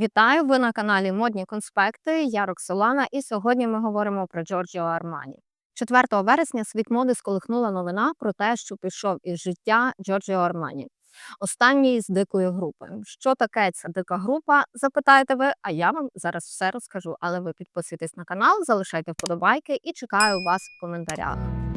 Вітаю! Ви на каналі Модні Конспекти. Я Роксолана, і сьогодні ми говоримо про Джорджіо Армані. 4 вересня світ моди сколихнула новина про те, що пішов із життя Джорджіо Армані, останній з дикої групи. Що таке ця дика група? Запитаєте ви, а я вам зараз все розкажу. Але ви підписуйтесь на канал, залишайте вподобайки і чекаю вас в коментарях.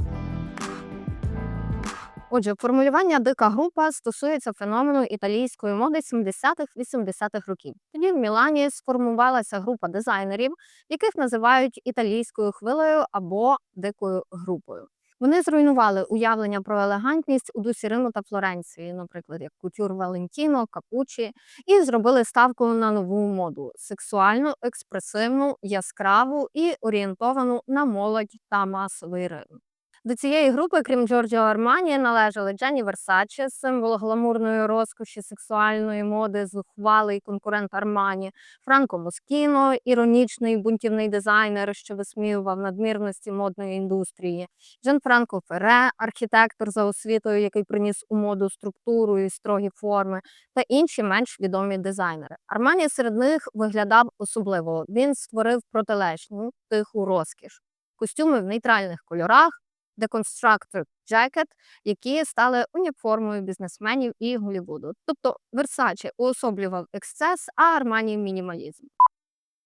Отже, формулювання дика група стосується феномену італійської моди 70-х-80-х років. Тоді в Мілані сформувалася група дизайнерів, яких називають італійською хвилею або дикою групою. Вони зруйнували уявлення про елегантність у дусі Риму та Флоренції, наприклад, як кутюр Валентіно, Капучі, і зробили ставку на нову моду сексуальну, експресивну, яскраву і орієнтовану на молодь та масовий ринок. До цієї групи, крім Джорджіо Армані, належали Дженні Версаче, символ гламурної розкоші, сексуальної моди, зухвалий конкурент Армані, Франко Москіно, іронічний бунтівний дизайнер, що висміював надмірності модної індустрії, Джан Франко Фере, архітектор за освітою, який приніс у моду структуру і строгі форми, та інші менш відомі дизайнери. Армані серед них виглядав особливо. Він створив протилежну тиху розкіш. Костюми в нейтральних кольорах, Deconstructor Jacket, які стали уніформою бізнесменів і Голлівуду. Тобто Versace уособлював ексцес, а Армані мінімалізм.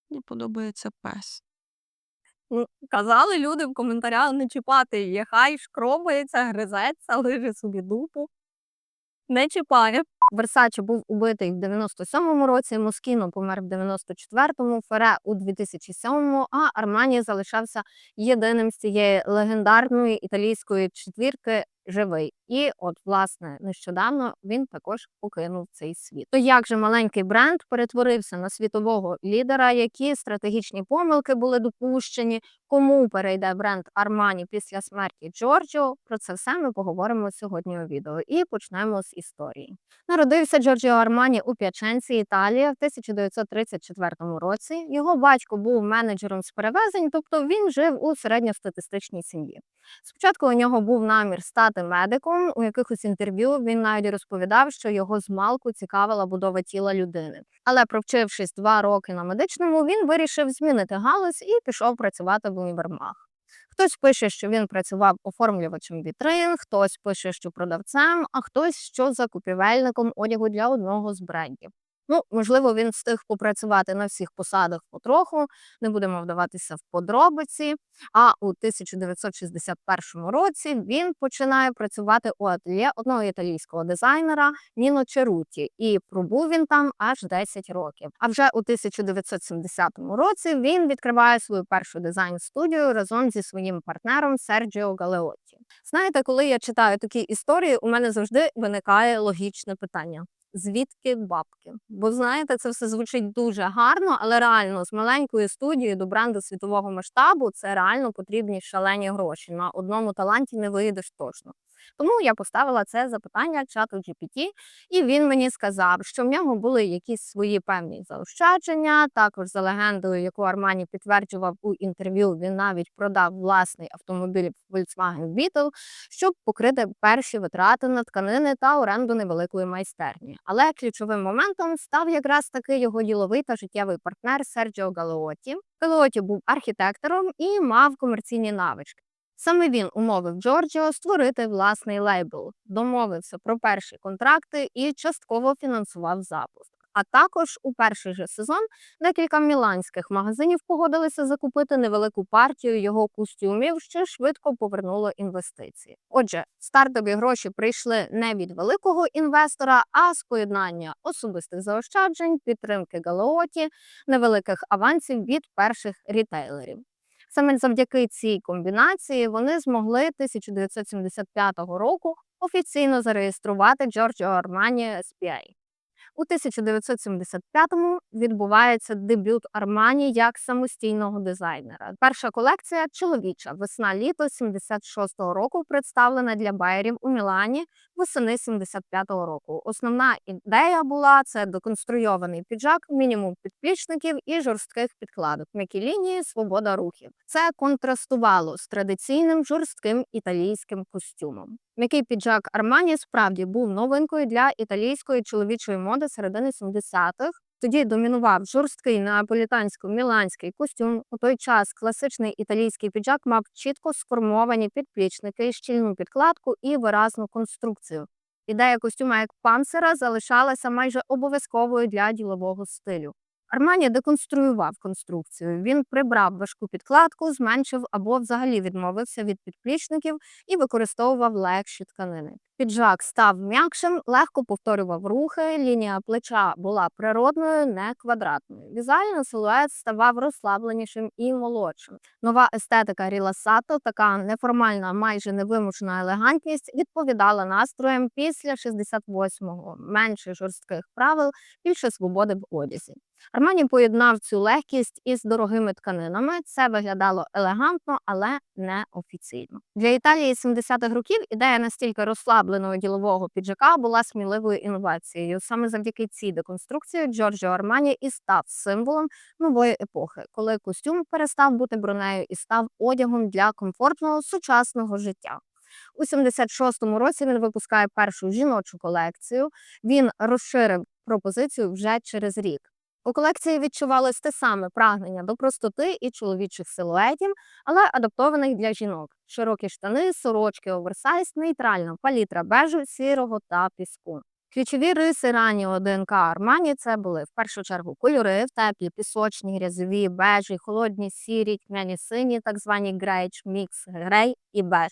Мені подобається пес. Ну, казали люди в коментарях не чіпати її, хай шкробається, гризеться, лиже собі дупу. Не чіпає. Версаче був убитий в 97-му році, Москіно помер в 94-му, Фере у 2007-му, а Армані залишався єдиним з цієї легендарної італійської четвірки живий. І от, власне, нещодавно він також покинув цей світ. То як же маленький бренд перетворився на світового лідера, які стратегічні помилки були допущені, кому перейде бренд Армані після смерті Джорджіо? Про це все ми поговоримо сьогодні у відео. І почнемо з історії. Народився Джорджіо Армані у П'яченці, Італія, в 1934 році. Його батько був менеджером з перевезень, тобто він жив у середньостатистичній сім'ї. Спочатку у нього був намір стати медиком. У якихось інтерв'ю він навіть розповідав, що його змалку цікавила будова тіла людини. Але провчившись два роки на медичному, він вирішив змінити галузь і пішов працювати в універмаг. Хтось пише, що він працював оформлювачем вітрин, хтось пише, що продавцем, а хтось що закупівельником одягу для одного з брендів. Ну, можливо, він встиг попрацювати на всіх посадах потроху, не будемо вдаватися в подробиці. А у 1961 році він починає працювати у ательє одного італійського дизайнера Ніно Черуті, і пробув він там аж 10 років. А вже у 1970 році він відкриває свою першу дизайн-студію разом зі своїм партнером Серджіо Галеотті. Знаєте, коли я читаю такі історії, у мене завжди виникає логічне питання звідки бабки. Бо знаєте, це все звучить дуже гарно, але реально з маленької студії до бренду світового масштабу це реально потрібні шалені гроші. На одному таланті не виїдеш точно. Тому я поставила це запитання чату GPT, і він мені сказав, що в нього були якісь свої певні заощадження. Також за легендою, яку Армані підтверджував у інтерв'ю, він навіть продав власний автомобіль Volkswagen Beetle, щоб покрити перші витрати на тканини та оренду невеликої майстерні. Але ключовим моментом став якраз таки його діловий та життєвий партнер Серджіо Галеоті. Галеоті був архітектором і мав комерційні навички. Саме він умовив Джорджіо створити власний лейбл, домовився про перші контракти і частково фінансував запуск. А також у перший же сезон декілька міланських магазинів погодилися закупити невелику партію його костюмів, що швидко повернуло інвестиції. Отже, стартові гроші прийшли не від великого інвестора, а з поєднання особистих заощаджень, підтримки Галеоті, невеликих авансів від перших рітейлерів. Саме завдяки цій комбінації вони змогли 1975 року офіційно зареєструвати Giorgio Armani SPA. У 1975-му відбувається дебют Армані як самостійного дизайнера. Перша колекція чоловіча весна-літо 76-го року представлена для байерів у Мілані восени 75-го року. Основна ідея була це доконструйований піджак, мінімум підплічників і жорстких підкладок. М'які лінії, свобода рухів. Це контрастувало з традиційним жорстким італійським костюмом. М'який піджак Армані справді був новинкою для італійської чоловічої моди середини 70-х. Тоді домінував жорсткий неаполітансько-міланський костюм. У той час класичний італійський піджак мав чітко сформовані підплічники, щільну підкладку і виразну конструкцію. Ідея костюма як панцира залишалася майже обов'язковою для ділового стилю. Армані деконструював конструкцію. Він прибрав важку підкладку, зменшив або взагалі відмовився від підплічників і використовував легші тканини. Піджак став м'якшим, легко повторював рухи, лінія плеча була природною, не квадратною. Візуально силует ставав розслабленішим і молодшим. Нова естетика ріласато, така неформальна, майже невимушена елегантність, відповідала настроям після 68-го. Менше жорстких правил, більше свободи в одязі. Армані поєднав цю легкість із дорогими тканинами. Це виглядало елегантно, але не офіційно. Для Італії 70-х років ідея настільки розслабленого ділового піджака була сміливою інновацією. Саме завдяки цій деконструкції Джорджо Армані і став символом нової епохи, коли костюм перестав бути бронею і став одягом для комфортного сучасного життя. У 76-му році він випускає першу жіночу колекцію. Він розширив пропозицію вже через рік. У колекції відчувалось те саме прагнення до простоти і чоловічих силуетів, але адаптованих для жінок. Широкі штани, сорочки, оверсайз, нейтральна палітра бежу, сірого та піску. Ключові риси раннього ДНК Армані це були в першу чергу кольори, теплі, пісочні, грязові, бежі, холодні, сірі, тьмяні сині, так звані грейч, мікс, грей і беж.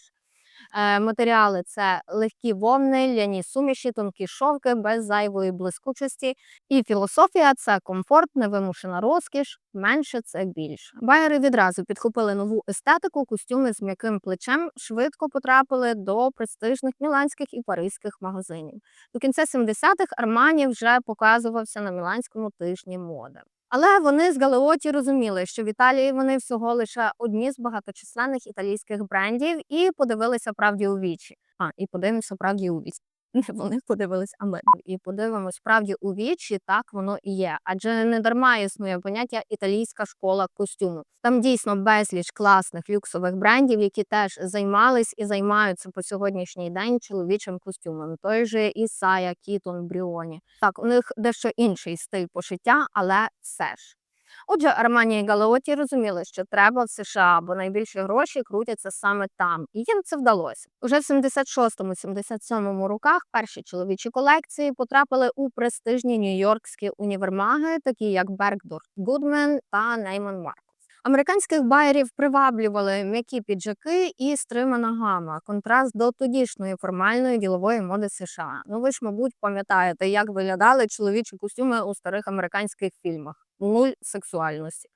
Е, Матеріали це легкі вовни, ляні суміші, тонкі шовки без зайвої блискучості. І філософія це комфорт, невимушена розкіш, менше це більше. Байери відразу підхопили нову естетику, костюми з м'яким плечем швидко потрапили до престижних міланських і паризьких магазинів. До кінця 70-х Армані вже показувався на міланському тижні моди. Але вони з Галеоті розуміли, що в Італії вони всього лише одні з багаточисленних італійських брендів, і подивилися правді у вічі. А і подивимося правді у вічі. Вони подивились, а ми і подивимось правді у вічі. Так воно і є. Адже не дарма існує поняття італійська школа костюму. Там дійсно безліч класних люксових брендів, які теж займались і займаються по сьогоднішній день чоловічим костюмом. Той же Ісая, Кітон, Бріоні. Так, у них дещо інший стиль пошиття, але все ж. Отже, Арманія і Галеоті розуміли, що треба в США, бо найбільші гроші крутяться саме там, і їм це вдалося. Уже в 76-77 роках перші чоловічі колекції потрапили у престижні нью-йоркські універмаги, такі як Bergdorf Гудмен та Нейман Marcus. Американських байерів приваблювали м'які піджаки і стримана гама, контраст до тодішньої формальної ділової моди США. Ну ви ж, мабуть, пам'ятаєте, як виглядали чоловічі костюми у старих американських фільмах. Нуль сексуальності.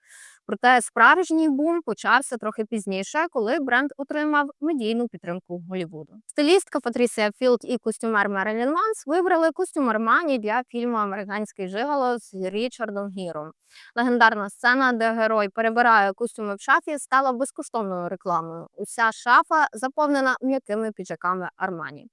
Проте справжній бум почався трохи пізніше, коли бренд отримав медійну підтримку Голлівуду. Стилістка Патрісія Філд і костюмер Мерилін Манс вибрали костюм Армані для фільму Американський жигало з Річардом Гіром. Легендарна сцена, де герой перебирає костюми в шафі, стала безкоштовною рекламою. Уся шафа заповнена м'якими піджаками Армані.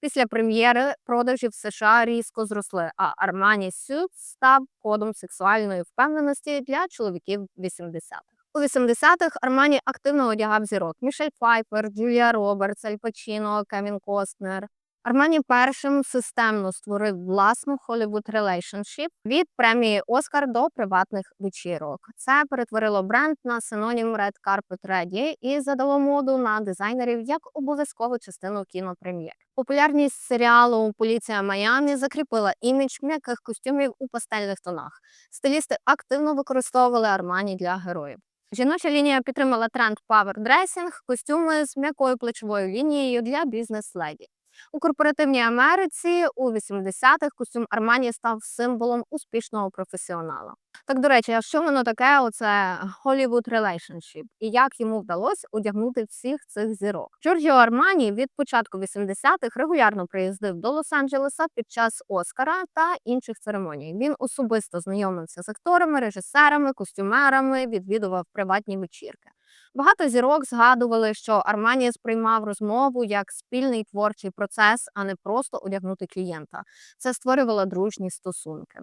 Після прем'єри продажі в США різко зросли, а Armani Suit став кодом сексуальної впевненості для чоловіків 80-х. У 80-х Армані активно одягав зірок Мішель Пайпер, Джулія Робертс, Аль Пачіно, Кевін Костнер. Армані першим системно створив власну Hollywood Relationship від премії Оскар до приватних вечірок. Це перетворило бренд на синонім Red Carpet Ready і задало моду на дизайнерів як обов'язкову частину кінопрем'єр. Популярність серіалу Поліція Майамі закріпила імідж м'яких костюмів у пастельних тонах. Стилісти активно використовували Армані для героїв. Жіноча лінія підтримала тренд Power Dressing, костюми з м'якою плечовою лінією для бізнес-леді. У корпоративній Америці у 80-х костюм Армані став символом успішного професіонала. Так, до речі, а що воно таке? Оце Hollywood Relationship? І як йому вдалося одягнути всіх цих зірок? Джорджіо Армані від початку 80-х регулярно приїздив до Лос-Анджелеса під час Оскара та інших церемоній. Він особисто знайомився з акторами, режисерами, костюмерами, відвідував приватні вечірки. Багато зірок згадували, що Армані сприймав розмову як спільний творчий процес, а не просто одягнути клієнта. Це створювало дружні стосунки.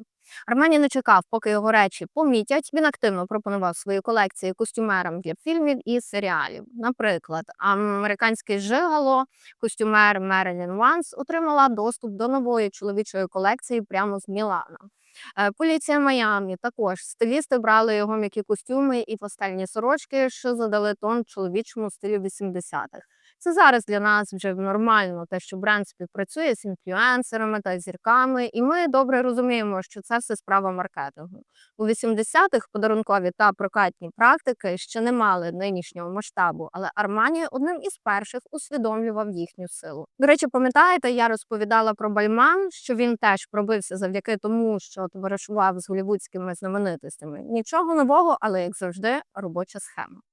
Армані не чекав, поки його речі помітять. Він активно пропонував свої колекції костюмерам для фільмів і серіалів. Наприклад, американський жигало, костюмер Мерилін Ванс отримала доступ до нової чоловічої колекції прямо з Мілана. Е, Поліція Майамі також стилісти брали його м'які костюми і пастельні сорочки, що задали тон чоловічому стилю 80-х. Це зараз для нас вже нормально, те, що бренд співпрацює з інфлюенсерами та зірками, і ми добре розуміємо, що це все справа маркетингу. У 80-х подарункові та прокатні практики ще не мали нинішнього масштабу, але Армані одним із перших усвідомлював їхню силу. До речі, пам'ятаєте, я розповідала про Бальман, що він теж пробився завдяки тому, що товаришував з голівудськими знаменитостями. Нічого нового, але як завжди, робоча схема.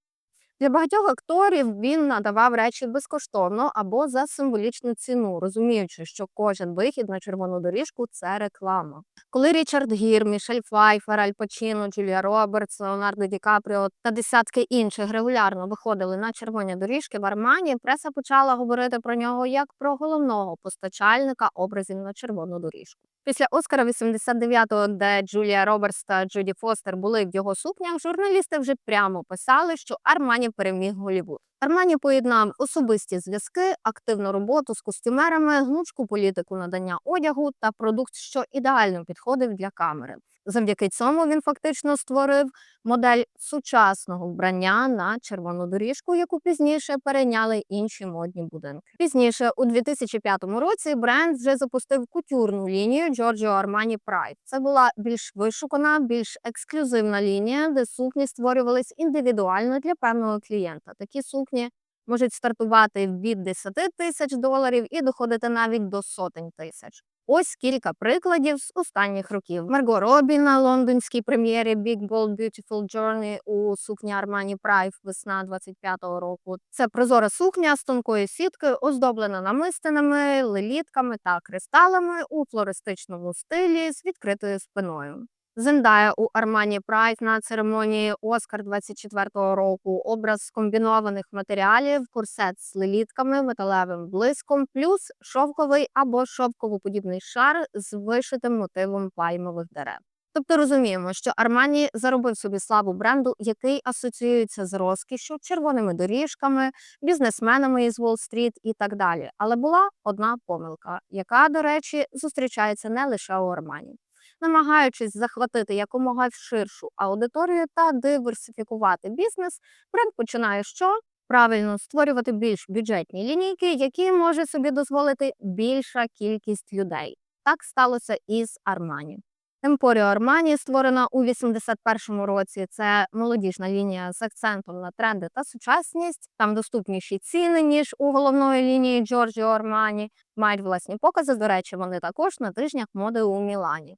Для багатьох акторів він надавав речі безкоштовно або за символічну ціну, розуміючи, що кожен вихід на червону доріжку це реклама. Коли Річард Гір, Мішель Пфайфер, Аль Пачіно, Джулія Робертс, Леонардо Ді Капріо та десятки інших регулярно виходили на червоні доріжки в Армані, преса почала говорити про нього як про головного постачальника образів на червону доріжку. Після Оскара 89-го, де Джулія Робертс та Джуді Фостер були в його сукнях, журналісти вже прямо писали, що Армані переміг Голлівуд. Армані поєднав особисті зв'язки, активну роботу з костюмерами, гнучку політику надання одягу та продукт, що ідеально підходив для камери. Завдяки цьому він фактично створив модель сучасного вбрання на червону доріжку, яку пізніше перейняли інші модні будинки. Пізніше, у 2005 році, бренд вже запустив кутюрну лінію Giorgio Armani Pride. Це була більш вишукана, більш ексклюзивна лінія, де сукні створювались індивідуально для певного клієнта. Такі сукні можуть стартувати від 10 тисяч доларів і доходити навіть до сотень тисяч. Ось кілька прикладів з останніх років. Марго Робі на лондонській прем'єрі Big Bold Beautiful Journey у сукні Armani Pride весна 25-го року. Це прозора сукня з тонкою сіткою, оздоблена намистинами, лелітками та кристалами у флористичному стилі з відкритою спиною. Зендая у Armani Pride на церемонії Оскар 24-го року. Образ з комбінованих матеріалів, курсет з лелітками, металевим блиском, плюс шовковий або шовково-подібний шар з вишитим мотивом пальмових дерев. Тобто розуміємо, що Армані заробив собі славу бренду, який асоціюється з розкішшю, червоними доріжками, бізнесменами із Уолл-стріт і так далі. Але була одна помилка, яка, до речі, зустрічається не лише у Армані намагаючись захватити якомога ширшу аудиторію та диверсифікувати бізнес, бренд починає що? Правильно створювати більш бюджетні лінійки, які може собі дозволити більша кількість людей. Так сталося і з Армані. Емпоріо Армані створена у 81-му році. Це молодіжна лінія з акцентом на тренди та сучасність. Там доступніші ціни ніж у головної лінії Giorgio Армані. Мають власні покази. До речі, вони також на тижнях моди у Мілані.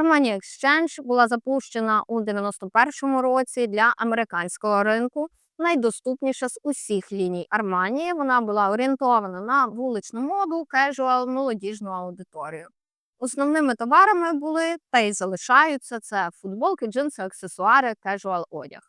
Armani Exchange була запущена у 91-му році для американського ринку. Найдоступніша з усіх ліній Armani. Вона була орієнтована на вуличну моду, кежуал, молодіжну аудиторію. Основними товарами були та й залишаються це футболки, джинси, аксесуари, кежуал одяг.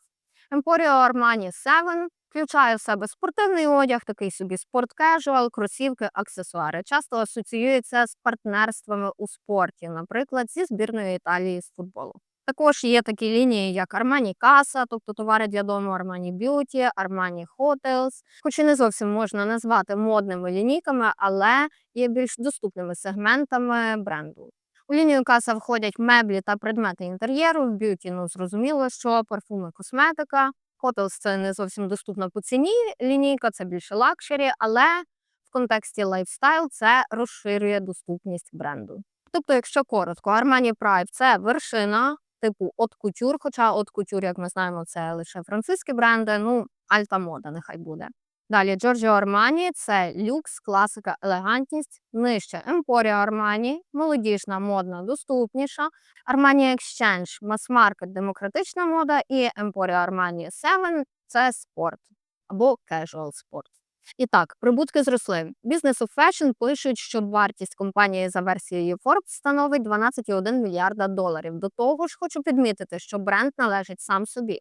Emporio Armani 7 включає в себе спортивний одяг, такий собі спорт-кежуал, кросівки, аксесуари. Часто асоціюється з партнерствами у спорті, наприклад, зі збірною Італії з футболу. Також є такі лінії, як Armani Casa, тобто товари для дому Armani Beauty, Armani Hotels, хоч і не зовсім можна назвати модними лінійками, але є більш доступними сегментами бренду. У лінію каса входять меблі та предмети інтер'єру, в б'юті, ну зрозуміло, що парфуми, косметика. Hotels – це не зовсім доступна по ціні лінійка, це більше лакшері, але в контексті лайфстайл це розширює доступність бренду. Тобто, якщо коротко, Armani Pride – це вершина типу от кутюр, хоча от кутюр, як ми знаємо, це лише французькі бренди, ну, альта мода нехай буде. Далі Giorgio Armani – це люкс, класика, елегантність. Нижче Emporio Armani – молодіжна, модна, доступніша. Armani Exchange – мас-маркет, демократична мода. І Emporio Armani 7 – це спорт або casual спорт. І так, прибутки зросли. Business of Fashion пишуть, що вартість компанії за версією Forbes становить 12,1 мільярда доларів. До того ж, хочу підмітити, що бренд належить сам собі.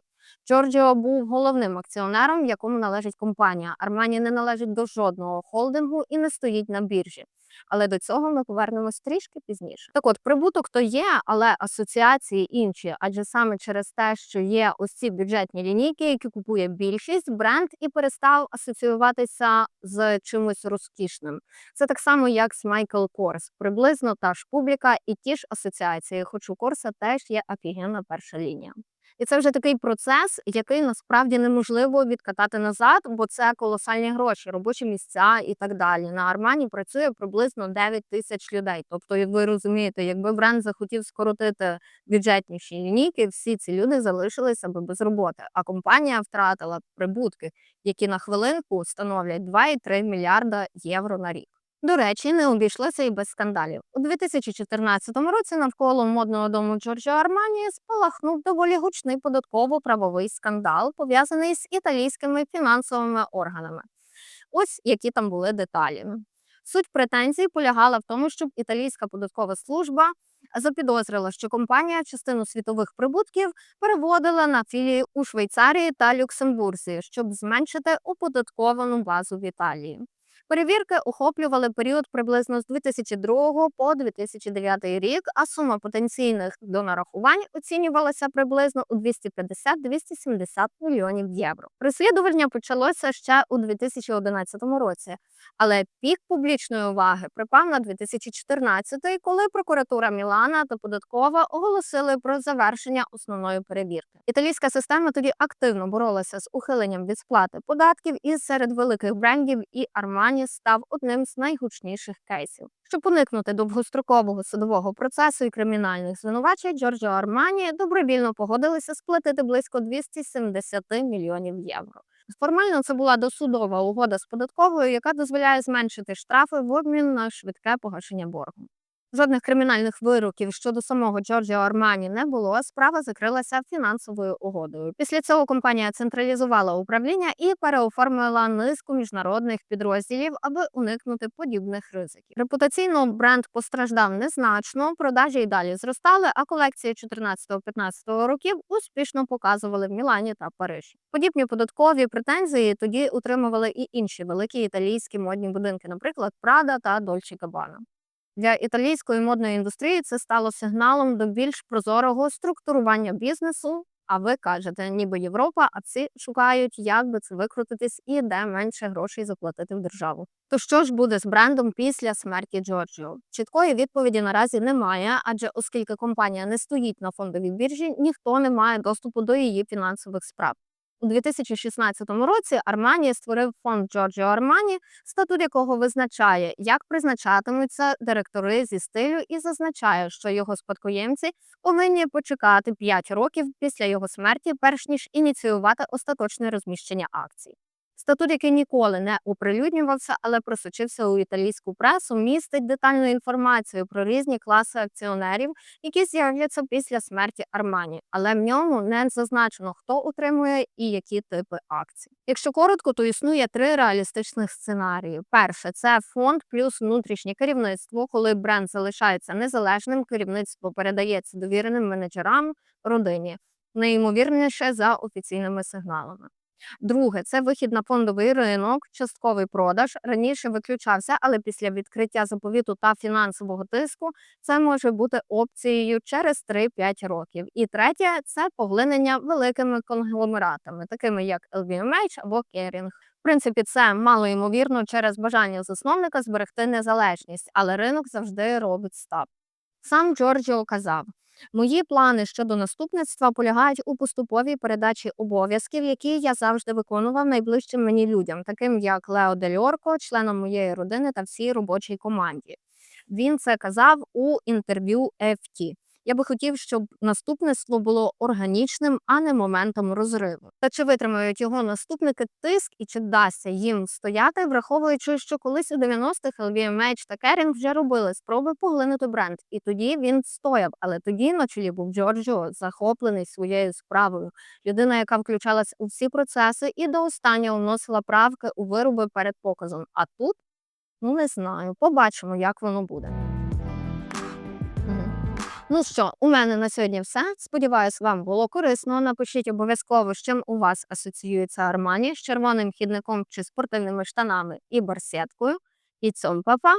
Джорджіо був головним акціонером, якому належить компанія. Армані не належить до жодного холдингу і не стоїть на біржі. Але до цього ми повернемось трішки пізніше. Так от, прибуток то є, але асоціації інші, адже саме через те, що є ось ці бюджетні лінійки, які купує більшість, бренд і перестав асоціюватися з чимось розкішним. Це так само, як з Michael Kors. Приблизно та ж публіка і ті ж асоціації, хоч у Корса теж є офігенна перша лінія. І це вже такий процес, який насправді неможливо відкатати назад, бо це колосальні гроші, робочі місця і так далі. На Армані працює приблизно 9 тисяч людей. Тобто, як ви розумієте, якби бренд захотів скоротити бюджетніші лінійки, всі ці люди залишилися би без роботи. А компанія втратила прибутки, які на хвилинку становлять 2,3 мільярда євро на рік. До речі, не обійшлося і без скандалів. У 2014 році навколо модного дому Джорджо Армані спалахнув доволі гучний податково-правовий скандал, пов'язаний з італійськими фінансовими органами. Ось які там були деталі. Суть претензій полягала в тому, щоб італійська податкова служба запідозрила, що компанія частину світових прибутків переводила на філії у Швейцарії та Люксембурзі, щоб зменшити оподатковану базу в Італії. Перевірки охоплювали період приблизно з 2002 по 2009 рік, а сума потенційних донарахувань оцінювалася приблизно у 250-270 мільйонів євро. Розслідування почалося ще у 2011 році, але пік публічної уваги припав на 2014, коли прокуратура Мілана та податкова оголосили про завершення основної перевірки. Італійська система тоді активно боролася з ухиленням від сплати податків, і серед великих брендів і Армані став одним з найгучніших кейсів. Щоб уникнути довгострокового судового процесу і кримінальних звинувачень, Джорджо Армані добровільно погодилися сплатити близько 270 мільйонів євро. Формально це була досудова угода з податковою, яка дозволяє зменшити штрафи в обмін на швидке погашення боргу. Жодних кримінальних вироків щодо самого Джорджіо Армані не було. Справа закрилася фінансовою угодою. Після цього компанія централізувала управління і переоформила низку міжнародних підрозділів, аби уникнути подібних ризиків. Репутаційно бренд постраждав незначно, продажі й далі зростали, а колекції 14-15 років успішно показували в Мілані та Парижі. Подібні податкові претензії тоді утримували і інші великі італійські модні будинки, наприклад, Prada та Dolce Gabbana. Для італійської модної індустрії це стало сигналом до більш прозорого структурування бізнесу. А ви кажете, ніби Європа, а всі шукають, як би це викрутитись і де менше грошей заплатити в державу. То що ж буде з брендом після смерті Джорджіо? Чіткої відповіді наразі немає, адже оскільки компанія не стоїть на фондовій біржі, ніхто не має доступу до її фінансових справ. У 2016 році Армані створив фонд Джорджіо Армані, статут якого визначає, як призначатимуться директори зі стилю, і зазначає, що його спадкоємці повинні почекати 5 років після його смерті, перш ніж ініціювати остаточне розміщення акцій. Статут, який ніколи не оприлюднювався, але просочився у італійську пресу, містить детальну інформацію про різні класи акціонерів, які з'являться після смерті Армані, але в ньому не зазначено, хто утримує і які типи акцій. Якщо коротко, то існує три реалістичних сценарії. Перше це фонд плюс внутрішнє керівництво, коли бренд залишається незалежним, керівництво передається довіреним менеджерам родині, найімовірніше за офіційними сигналами. Друге це вихід на фондовий ринок, частковий продаж. Раніше виключався, але після відкриття заповіту та фінансового тиску це може бути опцією через 3-5 років. І третє це поглинення великими конгломератами, такими як LVMH або Kering. В принципі, це мало ймовірно через бажання засновника зберегти незалежність, але ринок завжди робить стап. Сам Джорджіо казав. Мої плани щодо наступництва полягають у поступовій передачі обов'язків, які я завжди виконував найближчим мені людям, таким як Лео Дельорко, членом моєї родини та всій робочій команді. Він це казав у інтерв'ю FT. Я би хотів, щоб наступництво було органічним, а не моментом розриву. Та чи витримають його наступники тиск і чи вдасться їм стояти, враховуючи, що колись у 90-х LVMH та Kering вже робили спроби поглинути бренд, і тоді він стояв. Але тоді на чолі був Джорджо, захоплений своєю справою. Людина, яка включалась у всі процеси і до останнього вносила правки у вироби перед показом. А тут ну не знаю, побачимо, як воно буде. Ну що, у мене на сьогодні все. Сподіваюсь, вам було корисно. Напишіть обов'язково, з чим у вас асоціюється Армані з червоним хідником чи спортивними штанами і барсеткою. І цьому папа.